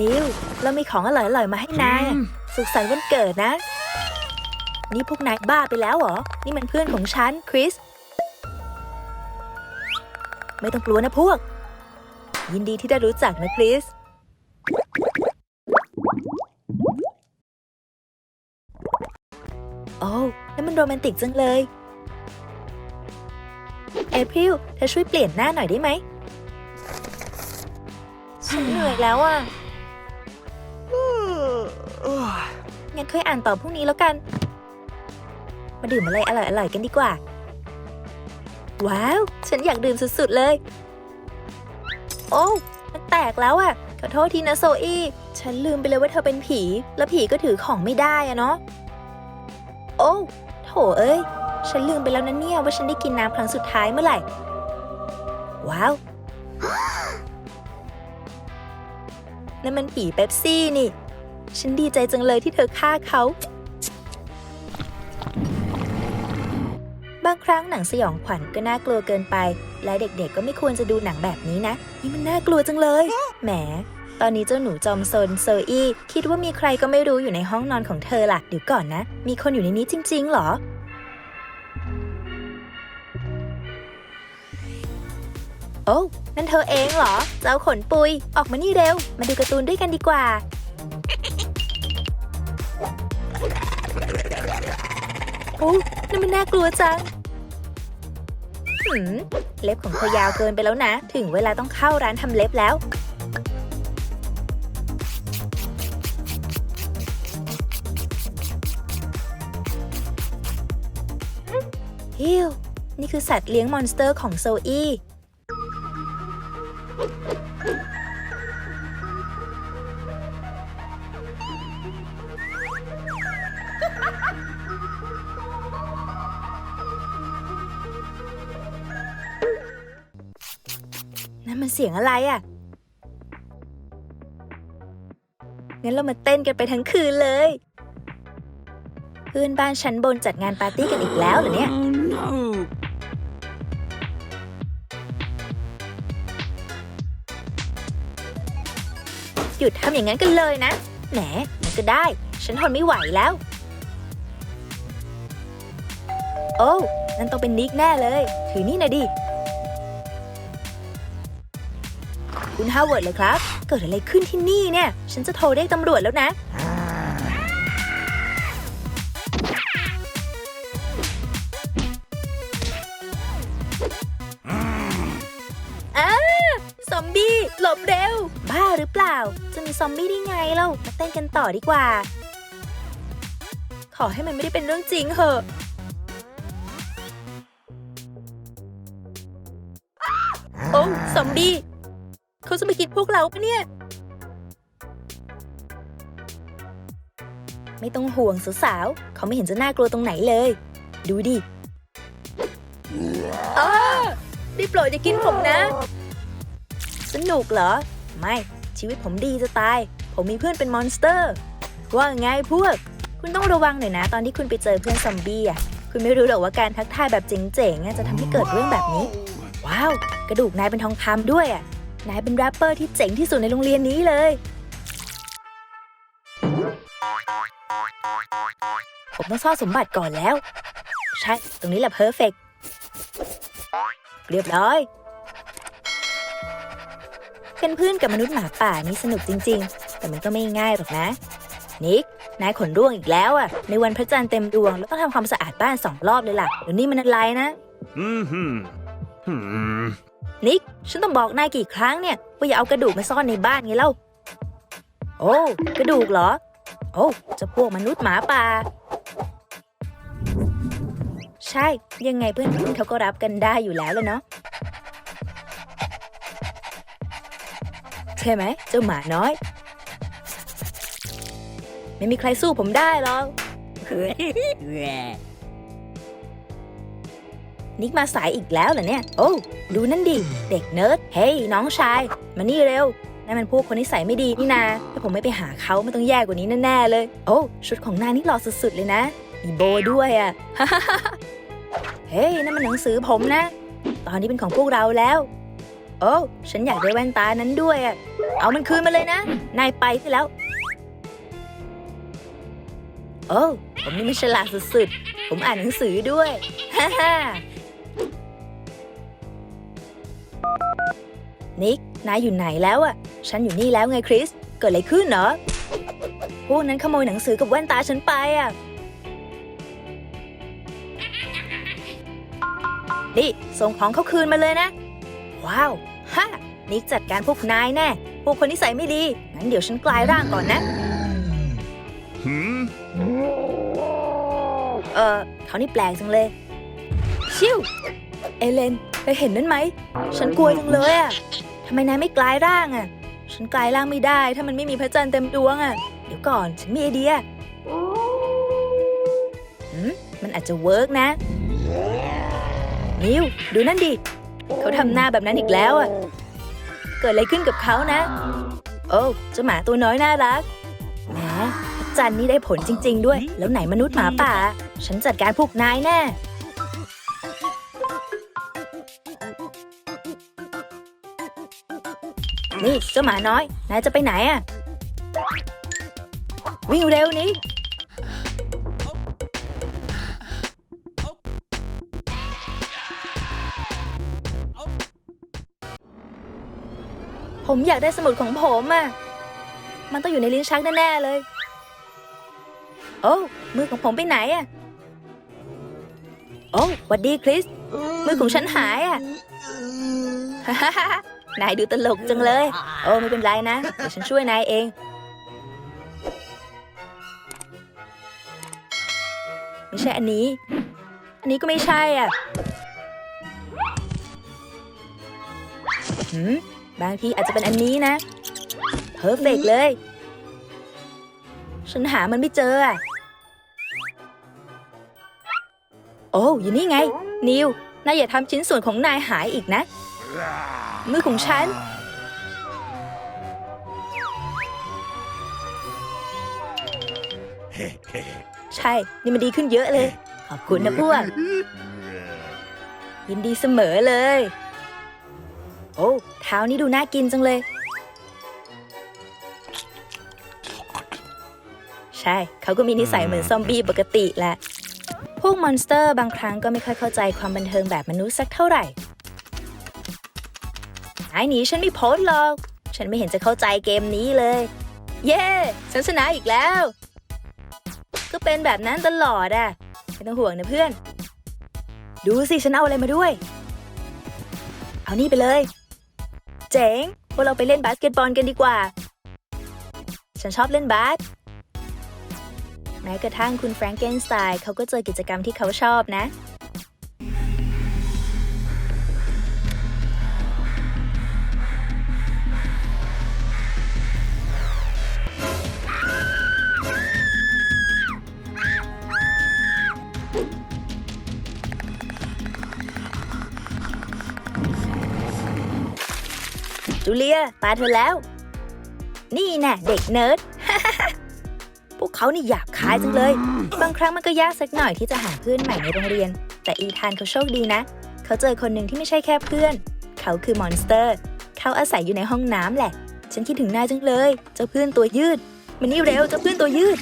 นิวเรามีของอร่อยๆมาให้นายอะสุขสันต์วันเกิดนะ นี่พวกนายบ้าไปแล้วเหรอ นี่มันเพื่อนของฉันคริส ไม่ต้องกลัวนะพวก ยินดีที่ได้รู้จักนะคริส โอ้นั่นมันโรแมนติกจังเลยเอพริลเธอช่วยเปลี่ยนหน้าหน่อยได้ไหมฉันเหนื่อยแล้วอะ งั้นค่อยอ่านต่อพรุ่งนี้แล้วกัน มาดื่มอะไรอร่อยๆกันดีกว่า ว้าว ฉันอยากดื่มสุดๆเลย โอ้มันแตกแล้วอะขอโทษทีนะโซอี้ฉันลืมไปเลยว่าเธอเป็นผี แล้วผีก็ถือของไม่ได้อะเนาะ โอ้โถเอ้ย ฉันลืมไปแล้วนะเนี่ยว่าฉันได้กินน้ำครั้งสุดท้ายเมื่อไหร่ ว้าวนั่นมันผีเป๊ปซี่นี่ ฉันดีใจจังเลยที่เธอฆ่าเขา บางครั้งหนังสยองขวัญก็น่ากลัวเกินไป และเด็กๆก็ไม่ควรจะดูหนังแบบนี้นะ นี่มันน่ากลัวจังเลย แหม ตอนนี้เจ้าหนูจอมซนเซอร์อี้คิดว่ามีใครก็ไม่รู้อยู่ในห้องนอนของเธอล่ะ เดี๋ยวก่อนนะ มีคนอยู่ในนี้จริงๆเหรอโอ้ นั่นเธอเองเหรอ เจ้าขนปุย ออกมานี่เร็ว มาดูการ์ตูนด้วยกันดีกว่า โอ้นั่นมันน่ากลัวจังหืมเล็บของเธอยาวเกินไปแล้วนะ ถึงเวลาต้องเข้าร้านทำเล็บแล้ว ฮิว นี่คือสัตว์เลี้ยงมอนสเตอร์ของโซอี้ มันเสียงอะไรอะ่ะ งั้นเรามาเต้นกันไปทั้งคืนเลย เพื่อนบ้านชั้นบนจัดงานปาร์ตี้กันอีกแล้วเหรอเนี่ย Oh no! หยุดทำอย่างนั้นกันเลยนะ แหม มันก็ได้ ฉันทนไม่ไหวแล้ว โอ้นั่นต้องเป็นนิกแน่เลย ถือนี่หน่อยดิ คุณฮาวเวิร์ดเลยครับ เกิดอะไรขึ้นที่นี่เนี่ย ฉันจะโทรเรียกตำรวจแล้วนะ อ้า ซอมบี้ หลบเร็ว บ้าหรือเปล่า จะมีซอมบี้ได้ไงเล่ามาเต้นกันต่อดีกว่า ขอให้มันไม่ได้เป็นเรื่องจริงเหอะโอ้ซอมบี้ เขาจะมากินพวกเราปะเนี่ย ไม่ต้องห่วงสาวๆเขาไม่เห็นจะน่ากลัวตรงไหนเลย ดูดิอ้าได้โปรดอย่ากินผมนะ สนุกเหรอ ไม่ ชีวิตผมดีจะตาย ผมมีเพื่อนเป็นมอนสเตอร์ ว่าไงพวก คุณต้องระวังหน่อยนะ ตอนที่คุณไปเจอเพื่อนซอมบี้อะ คุณไม่รู้หรอกว่าการทักทายแบบเจ๋งๆอะจะทำให้เกิดเรื่องแบบนี้ ว้าว กระดูกนายเป็นทองคำด้วยอะ นายเป็นแรปเปอร์ที่เจ๋งที่สุดในโรงเรียนนี้เลย ผมต้องซ่อนสมบัติก่อนแล้ว ใช่ ตรงนี้แหละเพอร์เฟกเรียบร้อย เป็นเพื่อนกับมนุษย์หมาป่านี่สนุกจริง ๆ แต่มันก็ไม่ง่ายหรอกนะ นิก นายขนร่วงอีกแล้วอะ ในวันพระจันทร์เต็มดวงแล้วต้องทำความสะอาดบ้านสองรอบเลยล่ะเดี๋ยวนี้มันอะไรนะ Mm-hmm. Hmm. นิก ฉันต้องบอกนายกี่ครั้งเนี่ย ว่าอย่าเอากระดูกมาซ่อนในบ้านไงเล่า โอ้ กระดูกเหรอ โอ้จะพวกมนุษย์หมาป่า ใช่ ยังไงเพื่อนๆเขาก็รับกันได้อยู่แล้วเลยเนาะ ใช่ไหม เจ้าหมาน้อย ไม่มีใครสู้ผมได้หรอก นิกมาสายอีกแล้วเหรอเนี่ย โอ้ดูนั่นดิ เด็กเนิร์ด เฮ้ย น้องชาย มานี่เร็วนั่นมันพวกคนนิสัยไม่ดีนี่นาถ้าผมไม่ไปหาเขาไม่ต้องแย่กว่านี้แน่ๆเลย โอ้ชุดของนายนี่หล่อสุดๆเลยนะมีโบด้วยอะ่ะเฮ้ยนั่นมันหนังสือผมนะ ตอนนี้เป็นของพวกเราแล้ว โอ้ฉันอยากได้แว่นตานั้นด้วยอะเอามันคืนมาเลยนะ นายไปที่แล้ว โอ้ผมนี่ไม่ฉลาดสุดๆผมอ่านหนังสือด้วยฮ่าฮ่า นิก นายอยู่ไหนแล้วอะฉันอยู่นี่แล้วไงคริส เกิดอะไรขึ้นเหรอพวกนั้นขโมยหนังสือกับแว่นตาฉันไปอะนี่ส่งของเขาคืนมาเลยนะ ว้าวฮ่านิกจัดการพวกนายแน่ พวกคนนิสัยไม่ดี งั้นเดี๋ยวฉันกลายร่างก่อนนะ Hmm? เออเขานี่แปลกจังเลย ชิวเอเลนเคยเห็นนั่นไหม ฉันกลัวจังเลยอะทำไมนายไม่กลายร่างอะฉันกลายร่างไม่ได้ ถ้ามันไม่มีพระจันทร์เต็มดวงอะเดี๋ยวก่อนฉันมีไอเดียหืมมันอาจจะเวิร์กนะ นิวดูนั่นดิ เขาทำหน้าแบบนั้นอีกแล้วอะเกิดอะไรขึ้นกับเขานะ โอ้เจ้าหมาตัวน้อยน่ารักแหมจันนี่ได้ผลจริง ๆ ด้วย แล้วไหนมนุษย์หมาป่า ฉันจัดการพวกนายแน่ นี่เจ้าหมาน้อย นายจะไปไหนอะ วิ่งเร็วนี้ผมอยากได้สมุดของผมอะ มันต้องอยู่ในลิ้นชักแน่ๆเลย โอ้มือของผมไปไหนอะ โอ้หวัดดีคริส มือของฉันหายอะ นายดูตลกจังเลย โอ้ไม่เป็นไรนะ เดี๋ยวฉันช่วยนายเอง ไม่ใช่อันนี้ อันนี้ก็ไม่ใช่อะหืมบางทีอาจจะเป็นอันนี้นะเพอร์เฟกเลย ฉันหามันไม่เจออะ โอ้อยู่นี่ไง นิวนายอย่าทำชิ้นส่วนของนายหายอีกนะ มือของฉัน ใช่ นี่มันดีขึ้นเยอะเลย ขอบคุณนะพวก ยินดีเสมอเลย โอ้เท้านี่ดูน่ากินจังเลย ใช่ เขาก็มีนิสัยเหมือนซอมบี้ปกติแหละ พวกมอนสเตอร์บางครั้งก็ไม่ค่อยเข้าใจความบันเทิงแบบมนุษย์สักเท่าไหร่ ไอ้หนีฉันไม่โพสต์หรอก ฉันไม่เห็นจะเข้าใจเกมนี้เลย เย้ฉันชนะอีกแล้ว ก็เป็นแบบนั้นตลอดอะไม่ต้องห่วงนะเพื่อน ดูสิฉันเอาอะไรมาด้วย เอานี่ไปเลย เจ๋งพวกเราไปเล่นบาสเกตบอลกันดีกว่า ฉันชอบเล่นบาสแม้กระทั่งคุณแฟรงเกนสไตน์เขาก็เจอกิจกรรมที่เขาชอบนะ จูเลียตาเธอแล้ว นี่แน่เด็กเนิร์ด พวกเขานี่หยาบคายจังเลย บางครั้งมันก็ยากสักหน่อยที่จะหาเพื่อนใหม่ในโรงเรียน แต่อีธานเขาโชคดีนะ เขาเจอคนหนึ่งที่ไม่ใช่แค่เพื่อน เขาคือมอนสเตอร์ เขาอาศัยอยู่ในห้องน้ำแหละ ฉันคิดถึงนายจังเลย เจ้าเพื่อนตัวยืด มันนี่เร็วเจ้าเพื่อนตัวยืด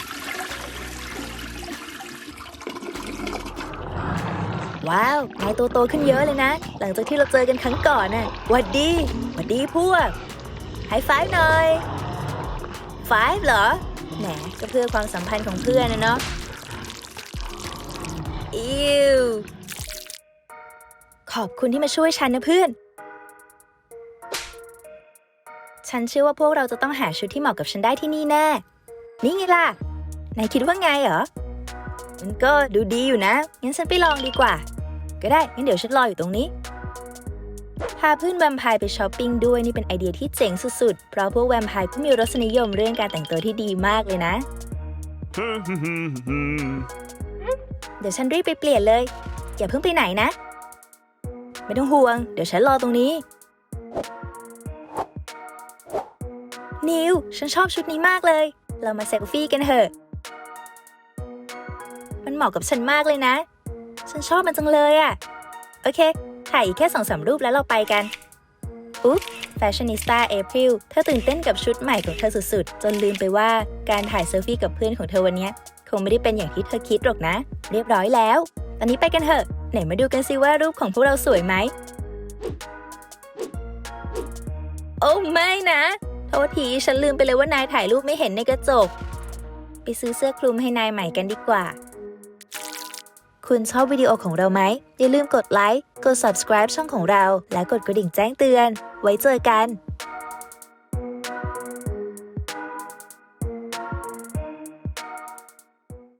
ว้าวนายโตโตขึ้นเยอะเลยนะ หลังจากที่เราเจอกันครั้งก่อนน่ะหวัดดีหวัดดีพวกไฮไฟฟ์หน่อยไฟฟ์เหรอ แหม ก็เพื่อความสัมพันธ์ของเพื่อนนะเนาะ อิว ขอบคุณที่มาช่วยฉันนะเพื่อน ฉันเชื่อว่าพวกเราจะต้องหาชุดที่เหมาะกับฉันได้ที่นี่แน่ นี่ไงล่ะ นายคิดว่าไงเหรอ มันก็ดูดีอยู่นะ งั้นฉันไปลองดีกว่า ก็ได้ งั้นเดี๋ยวฉันรออยู่ตรงนี้ พาเพื่อนแวมไพร์ไปช้อปปิ้งด้วยนี่เป็นไอเดียที่เจ๋งสุดๆ เพราะพวกแวมไพร์ก็มีรสนิยมเรื่องการแต่งตัวที่ดีมากเลยนะ เดี๋ยวฉันรีบไปเปลี่ยนเลย อย่าเพิ่งไปไหนนะ ไม่ต้องห่วง เดี๋ยวฉันรอตรงนี้ นิว ฉันชอบชุดนี้มากเลย เรามาเซลฟี่กันเถอะมัน เหมาะกับฉันมากเลยนะ ฉันชอบมันจังเลยอะ่ะโอเค ถ่ายอีกแค่สองสามรูปแล้วเราไปกัน อุ๊บแฟชั่นนิสต้าเอพริลเธอตื่นเต้นกับชุดใหม่ของเธอสุดๆ จนลืมไปว่าการถ่ายเซลฟี่กับเพื่อนของเธอวันนี้คงไม่ได้เป็นอย่างที่เธอคิดหรอกนะ เรียบร้อยแล้ว ตอนนี้ไปกันเถอะ ไหนมาดูกันสิว่ารูปของพวกเราสวยไหม โอ้ไม่นะ โทษทีฉันลืมไปเลยว่านายถ่ายรูปไม่เห็นในกระจก ไปซื้อเสื้อคลุมให้นายใหม่กันดีกว่า คุณชอบวิดีโอของเราไหม อย่าลืมกดไลค์ กด subscribe ช่องของเรา และกดกระดิ่งแจ้งเตือน ไว้เจอกัน